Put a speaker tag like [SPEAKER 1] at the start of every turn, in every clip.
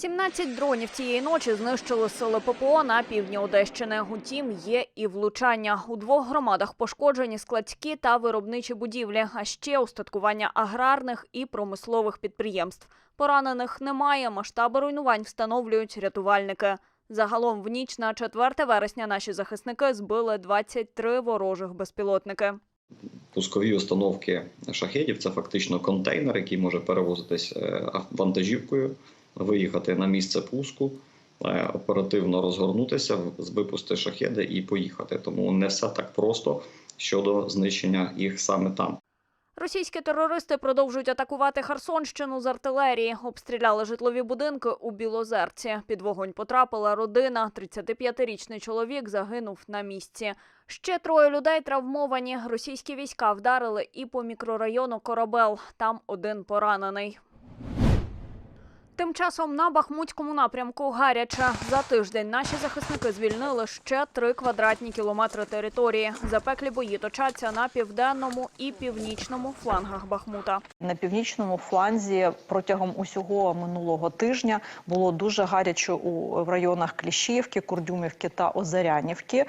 [SPEAKER 1] 17 дронів цієї ночі знищили сили ППО на півдні Одещини. Утім, є і влучання. У двох громадах пошкоджені складські та виробничі будівлі, а ще устаткування аграрних і промислових підприємств. Поранених немає. Масштаби руйнувань встановлюють рятувальники. Загалом в ніч на 4 вересня наші захисники збили 23 ворожих безпілотники.
[SPEAKER 2] Пускові установки шахедів це фактично контейнер, який може перевозитись е, вантажівкою, виїхати на місце пуску, е, оперативно розгорнутися, випустити шахеди і поїхати. Тому не все так просто щодо знищення їх саме там.
[SPEAKER 1] Російські терористи продовжують атакувати Херсонщину з артилерії. Обстріляли житлові будинки у Білозерці. Під вогонь потрапила родина. 35-річний чоловік загинув на місці. Ще троє людей травмовані. Російські війська вдарили і по мікрорайону Корабел. Там один поранений. Тим часом на Бахмутському напрямку гаряче. За тиждень наші захисники звільнили ще три квадратні кілометри території. Запеклі бої точаться на південному і північному флангах Бахмута.
[SPEAKER 3] На північному фланзі протягом усього минулого тижня було дуже гаряче у в районах Кліщівки, Курдюмівки та Озарянівки. Е,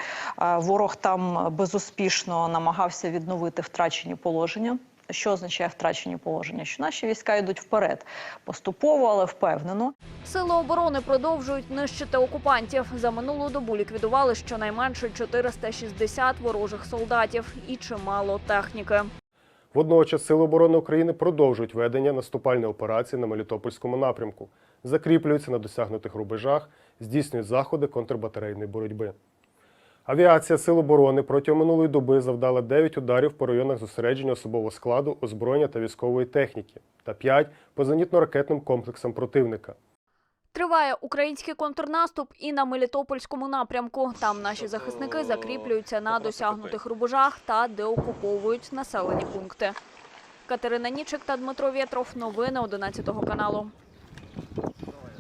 [SPEAKER 3] Ворог там безуспішно намагався відновити втрачені положення. Що означає втрачені положення? Що наші війська йдуть вперед поступово, але впевнено.
[SPEAKER 1] Сили оборони продовжують нищити окупантів. За минулу добу ліквідували щонайменше 460 ворожих солдатів і чимало техніки.
[SPEAKER 4] Водночас Сили оборони України продовжують ведення наступальної операції на Мелітопольському напрямку, закріплюються на досягнутих рубежах, здійснюють заходи контрбатарейної боротьби. Авіація Сил оборони протягом минулої доби завдала 9 ударів по районах зосередження особового складу, озброєння та військової техніки та 5 по зенітно-ракетним комплексам противника.
[SPEAKER 1] Триває український контрнаступ і на Мелітопольському напрямку. Там наші захисники закріплюються на досягнутих рубежах та деокуповують населені пункти. Катерина Нічик та Дмитро Вєтров. Новини 11 каналу.